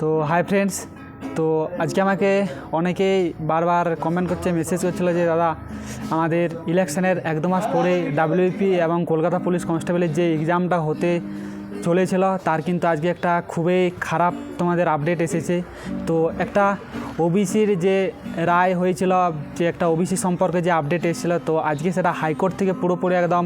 তো hi friends তো আজকে আমাকে অনেকেই বারবার কমেন্ট করছে মেসেজ করছিল যে, দাদা, আমাদের ইলেকশনের এক দু মাস পরে ডাব্লিউপি এবং কলকাতা পুলিশ কনস্টেবলের যে এক্সামটা হতে চলেছিল, তার কিন্তু আজকে একটা খুবই খারাপ তোমাদের আপডেট এসেছে। তো একটা ওবিসির যে রায় হয়েছিল, যে একটা ওবিসি সম্পর্কে যে আপডেট এসেছিল, তো আজকে সেটা হাইকোর্ট থেকে পুরোপুরি একদম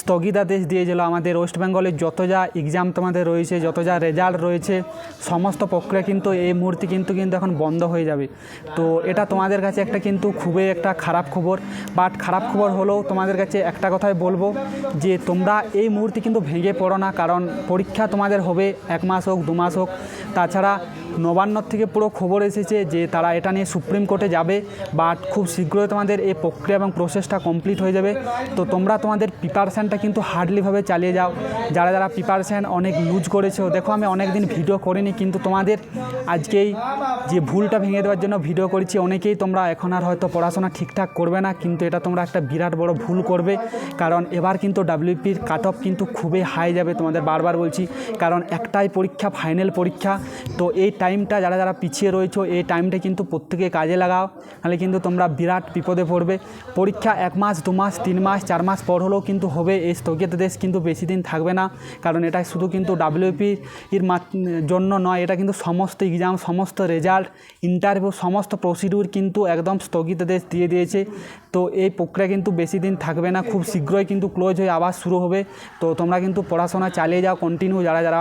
স্থগিতাদেশ দিয়েছিল আমাদের ওয়েস্ট বেঙ্গলের যত যা এক্সাম তোমাদের রয়েছে, যত যা রেজাল্ট রয়েছে, সমস্ত প্রক্রিয়া কিন্তু এই মুহূর্তে কিন্তু কিন্তু এখন বন্ধ হয়ে যাবে। তো এটা তোমাদের কাছে একটা কিন্তু খুবই একটা খারাপ খবর। বাট খারাপ খবর হলেও তোমাদের কাছে একটা কথাই বলব, যে তোমরা এই মুহূর্তে কিন্তু ভেঙে পড়ো না, কারণ পরীক্ষা তোমাদের হবে এক মাস হোক, দু মাস হোক। তাছাড়া নবান্নর থেকে পুরো খবর এসেছে যে তারা এটা নিয়ে সুপ্রিম কোর্টে যাবে বাট খুব শীঘ্রই তোমাদের এই প্রক্রিয়া এবং প্রসেসটা কমপ্লিট হয়ে যাবে। তো তোমরা তোমাদের প্রিপারেশানটা কিন্তু হার্ডলিভাবে চালিয়ে যাও। যারা যারা প্রিপারেশান অনেক লুজ করেছ, দেখো আমি অনেক দিন ভিডিও করিনি, কিন্তু তোমাদের আজকেই যে ভুলটা ভেঙে দেওয়ার জন্য ভিডিও করেছি, অনেকেই তোমরা এখন আর হয়তো পড়াশোনা ঠিকঠাক করবে না, কিন্তু এটা তোমরা একটা বিরাট বড় ভুল করবে, কারণ এবার কিন্তু ডাব্লিউপির কাট অফ কিন্তু খুবই হাই যাবে তোমাদের বারবার বলছি, কারণ একটাই পরীক্ষা ফাইনাল পরীক্ষা, তো এই টাইমটা যারা যারা পিছিয়ে রয়েছো, এই টাইমটা কিন্তু প্রত্যেকে কাজে লাগাও। নাহলে কিন্তু তোমরা বিরাট বিপদে পড়বে। পরীক্ষা এক মাস, দু মাস, তিন মাস, চার মাস পর হলেও কিন্তু হবে। এই স্থগিতাদেশ কিন্তু বেশি দিন থাকবে না। কারণ এটা শুধু কিন্তু ডাব্লিউপি এর জন্য নয়, এটা কিন্তু সমস্ত এক্সাম সমস্ত রেজাল্ট ইন্টারভিউ সমস্ত প্রসিডিউর কিন্তু একদম স্থগিতাদেশ দিয়ে দিয়েছে। তো এই প্রক্রিয়া কিন্তু বেশি দিন থাকবে না, খুব শীঘ্রই কিন্তু ক্লোজ হয়ে আবার শুরু হবে। তো তোমরা কিন্তু পড়াশোনা চালিয়ে যাও কন্টিনিউ যারা যারা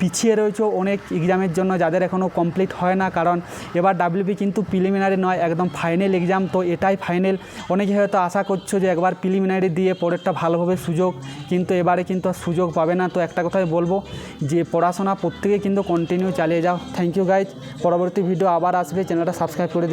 পিছিয়ে রয়েছে অনেক এক্সামের জন্য যাদের এখনও কমপ্লিট হয় না, কারণ এবার ডাব্লিউপি কিন্তু প্রিলিমিনারি নয়, একদম ফাইনাল এক্সাম তো এটাই ফাইনাল অনেকে হয়তো আশা করছ যে একবার প্রিলিমিনারি দিয়ে পরেরটা ভালোভাবে সুযোগ, কিন্তু এবারে কিন্তু আর সুযোগ পাবে না। তো একটা কথাই বলব যে পড়াশোনা প্রত্যেকে কিন্তু কন্টিনিউ চালিয়ে যাও। থ্যাংক ইউ গাইজ পরবর্তী ভিডিও আবার আসবে চ্যানেলটা সাবস্ক্রাইব করে।